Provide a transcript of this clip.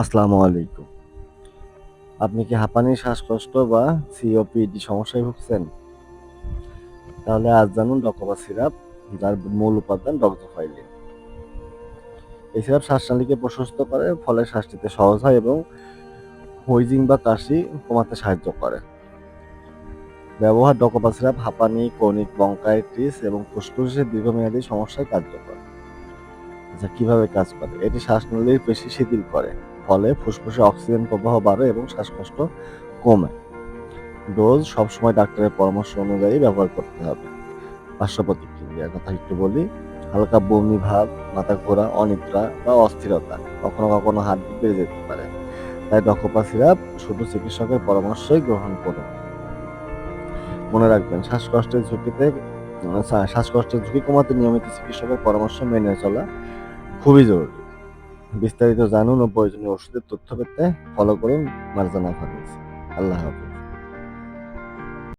আসসালামু আলাইকুম। আপনি কি হাঁপানি শ্বাসকষ্ট বা সিওপিডি সমস্যায় ভুগছেন? তাহলে আজ জানুন ডকোবা সিরাপ, যার মূল উপাদান ডক্সোফাইলিন। এই সিরাপ শ্বাসনালীকে প্রশস্ত করে, ফলে শ্বাস নিতে সহজ হয় এবং হুইজিং বা কাশি কমাতে সাহায্য করে। ব্যবহার ডকোবা সিরাপ হাঁপানি ক্রনিক বঙ্কাইটিস এবং ফুসফুসের দীর্ঘমেয়াদী সমস্যায় কার্যকর। আচ্ছা কীভাবে কাজ করে? এটি শ্বাসনালীর পেশি শিথিল করে। ফলে ফুসফুসে অক্সিজেন প্রবাহ বাড়ে এবং শ্বাসকষ্ট কমে। ডোজ সবসময় ডাক্তারের পরামর্শ অনুযায়ী ব্যবহার করতে হবে। পার্শ্ব প্রতিক্রিয়ার কথা একটু বলি, হালকা বমি ভাব মাথা ঘোরা অনিদ্রা বা অস্থিরতা কখনো কখনো হাত বেড়ে যেতে পারে। তাই ডকোপা সিরাপ শুধু চিকিৎসকের পরামর্শই গ্রহণ করুন। মনে রাখবেন, শ্বাসকষ্টের ঝুঁকিতে শ্বাসকষ্টের ঝুঁকি কমাতে নিয়মিত চিকিৎসকের পরামর্শ মেনে চলা খুবই জরুরি। বিস্তারিত জানুন ও প্রয়োজনীয় ওষুধের তথ্য পেতে ফলো করুন মার্জানা ফার্মেসি। আল্লাহ হাফিজ।